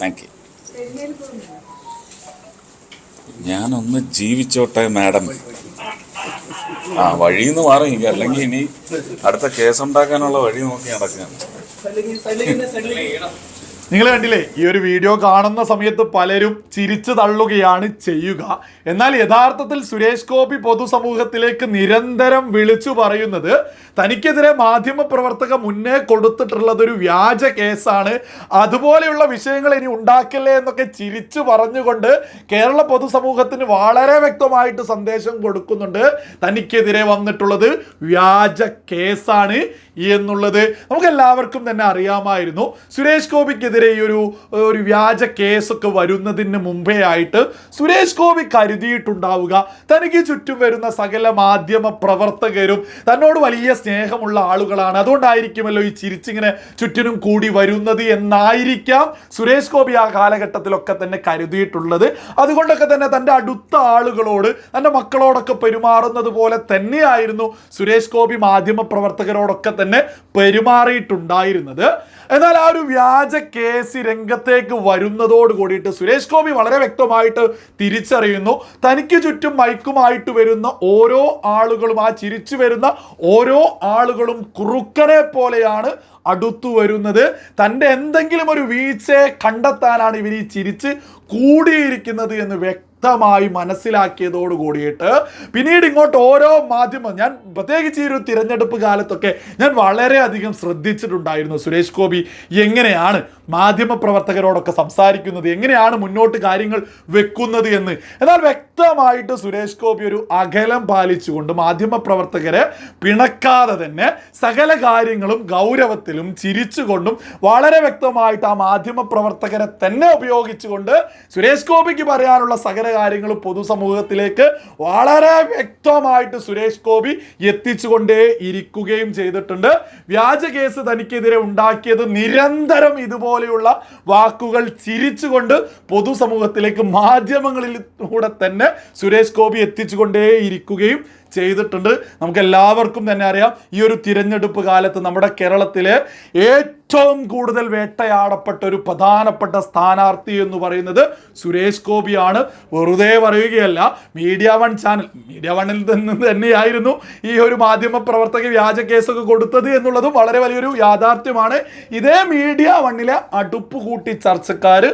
Thank you. ഞാനൊന്ന് ജീവിച്ചോട്ടെ madam. ആ വഴിന്ന് മാറും എനിക്ക്. അല്ലെങ്കിൽ ഇനി അടുത്ത കേസ് ഉണ്ടാക്കാനുള്ള വഴി നോക്കി നടക്കുകയാണ് നിങ്ങൾ കണ്ടില്ലേ ഈ ഒരു വീഡിയോ കാണുന്ന സമയത്ത് പലരും ചിരിച്ചു തള്ളുകയാണ് ചെയ്യുക. എന്നാൽ യഥാർത്ഥത്തിൽ സുരേഷ് ഗോപി പൊതുസമൂഹത്തിലേക്ക് നിരന്തരം വിളിച്ചു പറയുന്നത് തനിക്കെതിരെ മാധ്യമ പ്രവർത്തക മുന്നേ കൊടുത്തിട്ടുള്ളത് ഒരു വ്യാജ കേസാണ്. അതുപോലെയുള്ള വിഷയങ്ങൾ ഇനി ഉണ്ടാക്കില്ലേ എന്നൊക്കെ ചിരിച്ചു പറഞ്ഞുകൊണ്ട് കേരള പൊതുസമൂഹത്തിന് വളരെ വ്യക്തമായിട്ട് സന്ദേശം കൊടുക്കുന്നുണ്ട്. തനിക്കെതിരെ വന്നിട്ടുള്ളത് വ്യാജ കേസാണ് എന്നുള്ളത് നമുക്ക് എല്ലാവർക്കും തന്നെ അറിയാമായിരുന്നു. സുരേഷ് ഗോപിക്കെതിരെ ഈ ഒരു ഒരു വ്യാജ കേസൊക്കെ വരുന്നതിന് മുമ്പേ ആയിട്ട് സുരേഷ് ഗോപി കരുതിയിട്ടുണ്ടാവുക. തനിക്ക് ചുറ്റും വരുന്ന സകല മാധ്യമ പ്രവർത്തകരും തന്നോട് വലിയ സ്നേഹമുള്ള ആളുകളാണ്. അതുകൊണ്ടായിരിക്കുമല്ലോ ഈ ചിരിച്ചിങ്ങനെ ചുറ്റിനും കൂടി വരുന്നത് എന്നായിരിക്കാം സുരേഷ് ഗോപി ആ കാലഘട്ടത്തിലൊക്കെ തന്നെ കരുതിയിട്ടുള്ളത്. അതുകൊണ്ടൊക്കെ തന്നെ തന്റെ അടുത്ത ആളുകളോട് തന്റെ മക്കളോടൊക്കെ പെരുമാറുന്നത് പോലെ തന്നെയായിരുന്നു സുരേഷ് ഗോപി മാധ്യമ പ്രവർത്തകരോടൊക്കെ തന്നെ പെരുമാറിയിട്ടുണ്ടായിരുന്നത്. എന്നാൽ ആ ഒരു വ്യാജ കേസ് രംഗത്തേക്ക് വരുന്നതോട് കൂടിയിട്ട് സുരേഷ് ഗോപി വളരെ വ്യക്തമായിട്ട് തിരിച്ചറിയുന്നു. തനിക്ക് ചുറ്റും മൈക്കുമായിട്ട് വരുന്ന ഓരോ ആളുകളും ആ ചിരിച്ചു വരുന്ന ഓരോ ആളുകളും കുറുക്കനെ പോലെയാണ് അടുത്തു വരുന്നത്. തന്റെ എന്തെങ്കിലും ഒരു വീഴ്ചയെ കണ്ടെത്താനാണ് ഇവർ ഈ ചിരിച്ച് കൂടിയിരിക്കുന്നത് എന്ന് വ്യക്തമായി മനസ്സിലാക്കിയതോട് കൂടിയിട്ട് പിന്നീട് ഇങ്ങോട്ട് ഓരോ മാധ്യമം ഞാൻ പ്രത്യേകിച്ച് ഈ ഒരു തിരഞ്ഞെടുപ്പ് കാലത്തൊക്കെ ഞാൻ വളരെയധികം ശ്രദ്ധിച്ചിട്ടുണ്ടായിരുന്നു സുരേഷ് ഗോപി എങ്ങനെയാണ് മാധ്യമ പ്രവർത്തകരോടൊക്കെ സംസാരിക്കുന്നത് എങ്ങനെയാണ് മുന്നോട്ട് കാര്യങ്ങൾ വെക്കുന്നത് എന്ന്. എന്നാൽ വ്യക്തമായിട്ട് സുരേഷ് ഗോപി ഒരു അകലം പാലിച്ചുകൊണ്ട് മാധ്യമ പ്രവർത്തകരെ പിണക്കാതെ തന്നെ സകല കാര്യങ്ങളും ഗൗരവത്തിലും ചിരിച്ചുകൊണ്ടും വളരെ വ്യക്തമായിട്ട് ആ മാധ്യമ പ്രവർത്തകരെ തന്നെ ഉപയോഗിച്ചുകൊണ്ട് സുരേഷ് ഗോപിക്ക് പറയാനുള്ള സകല കാര്യങ്ങളും പൊതുസമൂഹത്തിലേക്ക് വളരെ വ്യക്തമായിട്ട് സുരേഷ് ഗോപി എത്തിച്ചുകൊണ്ടേ ഇരിക്കുകയും ചെയ്തിട്ടുണ്ട്. വ്യാജ കേസ് തനിക്കെതിരെ ഉണ്ടാക്കിയത് നിരന്തരം ഇതുപോലെയുള്ള വാക്കുകൾ ചിരിച്ചുകൊണ്ട് പൊതുസമൂഹത്തിലേക്ക് മാധ്യമങ്ങളിലൂടെ തന്നെ സുരേഷ് ഗോപി എത്തിച്ചുകൊണ്ടേ ഇരിക്കുകയും ചെയ്തിട്ടുണ്ട്. നമുക്ക് എല്ലാവർക്കും തന്നെ അറിയാം ഈ ഒരു തിരഞ്ഞെടുപ്പ് കാലത്ത് നമ്മുടെ കേരളത്തിലെ ഏറ്റവും കൂടുതൽ വേട്ടയാടപ്പെട്ട ഒരു പ്രധാനപ്പെട്ട സ്ഥാനാർത്ഥി എന്ന് പറയുന്നത് സുരേഷ് ഗോപിയാണ്. വെറുതെ പറയുകയല്ല മീഡിയ വൺ ചാനൽ മീഡിയ വണ്ണിൽ നിന്ന് തന്നെയായിരുന്നു ഈ ഒരു മാധ്യമ പ്രവർത്തക വ്യാജ കേസൊക്കെ കൊടുത്തത് എന്നുള്ളതും വളരെ വലിയൊരു യാഥാർത്ഥ്യമാണ്. ഇതേ മീഡിയ വണ്ണിലെ അടുപ്പ് കൂട്ടി ചർച്ചക്കാർ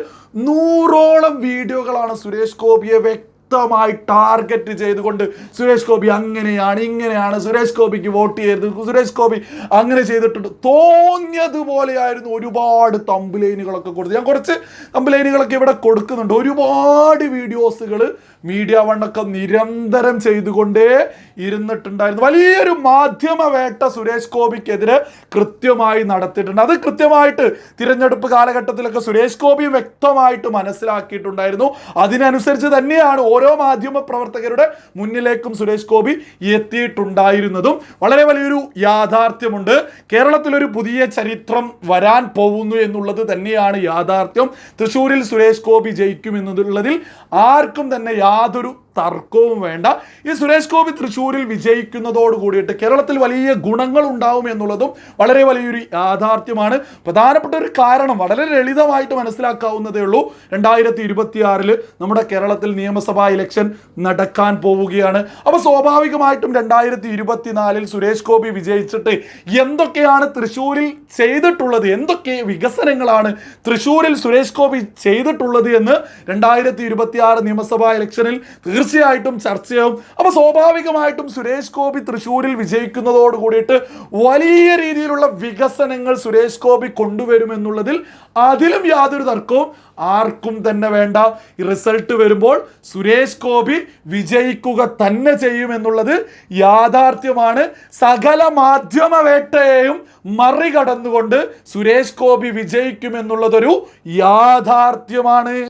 നൂറോളം വീഡിയോകളാണ് സുരേഷ് ഗോപിയെ വ്യക്തമായി ടാർഗറ്റ് ചെയ്തുകൊണ്ട് സുരേഷ് ഗോപി അങ്ങനെയാണ് ഇങ്ങനെയാണ്. സുരേഷ് ഗോപിക്ക് വോട്ട് ചെയ്യരുത്. സുരേഷ് ഗോപി അങ്ങനെ ചെയ്തിട്ടുണ്ട്. തോന്നിയതുപോലെയായിരുന്നു ഒരുപാട് തമ്പുലൈനുകളൊക്കെ കൊടുത്ത് ഞാൻ കുറച്ച് തമ്പുലൈനുകളൊക്കെ ഇവിടെ കൊടുക്കുന്നുണ്ട്. ഒരുപാട് വീഡിയോസുകൾ മീഡിയ വണ്ണൊക്കെ നിരന്തരം ചെയ്തുകൊണ്ടേ ഇരുന്നിട്ടുണ്ടായിരുന്നു. വലിയൊരു മാധ്യമ വേട്ട സുരേഷ് ഗോപിക്കെതിരെ കൃത്യമായി നടത്തിയിട്ടുണ്ട്. അത് കൃത്യമായിട്ട് തിരഞ്ഞെടുപ്പ് കാലഘട്ടത്തിലൊക്കെ സുരേഷ് ഗോപി വ്യക്തമായിട്ട് മനസ്സിലാക്കിയിട്ടുണ്ടായിരുന്നു. അതിനനുസരിച്ച് തന്നെയാണ് ഓരോ മാധ്യമ പ്രവർത്തകരുടെ മുന്നിലേക്കും സുരേഷ് ഗോപി എത്തിയിട്ടുണ്ടായിരുന്നതും. വളരെ വലിയൊരു യാഥാർത്ഥ്യമുണ്ട്. കേരളത്തിലൊരു പുതിയ ചരിത്രം വരാൻ പോകുന്നു എന്നുള്ളത് തന്നെയാണ് യാഥാർത്ഥ്യം. തൃശ്ശൂരിൽ സുരേഷ് ഗോപി ജയിക്കും എന്നുള്ളതിൽ ആർക്കും തന്നെ യാതൊരു തർക്കവും വേണ്ട. ഈ സുരേഷ് ഗോപി തൃശ്ശൂരിൽ വിജയിക്കുന്നതോട് കൂടിയിട്ട് കേരളത്തിൽ വലിയ ഗുണങ്ങൾ ഉണ്ടാവും എന്നുള്ളതും വളരെ വലിയൊരു യാഥാർത്ഥ്യമാണ്. പ്രധാനപ്പെട്ട ഒരു കാരണം വളരെ ലളിതമായിട്ട് മനസ്സിലാക്കാവുന്നതേ ഉള്ളൂ. രണ്ടായിരത്തി ഇരുപത്തിയാറിൽ നമ്മുടെ കേരളത്തിൽ നിയമസഭാ ഇലക്ഷൻ നടക്കാൻ പോവുകയാണ്. അപ്പോൾ സ്വാഭാവികമായിട്ടും രണ്ടായിരത്തി ഇരുപത്തിനാലിൽ സുരേഷ് ഗോപി വിജയിച്ചിട്ട് എന്തൊക്കെയാണ് തൃശ്ശൂരിൽ ചെയ്തിട്ടുള്ളത്? എന്തൊക്കെ വികസനങ്ങളാണ് തൃശ്ശൂരിൽ സുരേഷ് ഗോപി ചെയ്തിട്ടുള്ളത് എന്ന് രണ്ടായിരത്തി ഇരുപത്തിയാറ് നിയമസഭാ ഇലക്ഷനിൽ തീർച്ചയായിട്ടും ചർച്ചയാവും. അപ്പോൾ സ്വാഭാവികമായിട്ടും സുരേഷ് ഗോപി തൃശ്ശൂരിൽ വിജയിക്കുന്നതോട് കൂടിയിട്ട് വലിയ രീതിയിലുള്ള വികസനങ്ങൾ സുരേഷ് ഗോപി കൊണ്ടുവരുമെന്നുള്ളതിൽ അതിലും യാതൊരു തർക്കവും ആർക്കും തന്നെ വേണ്ട. റിസൾട്ട് വരുമ്പോൾ സുരേഷ് ഗോപി വിജയിക്കുക തന്നെ ചെയ്യുമെന്നുള്ളത് യാഥാർത്ഥ്യമാണ്. സകല മാധ്യമ വേട്ടയെയും മറികടന്നുകൊണ്ട് സുരേഷ് ഗോപി വിജയിക്കുമെന്നുള്ളതൊരു യാഥാർത്ഥ്യമാണ്.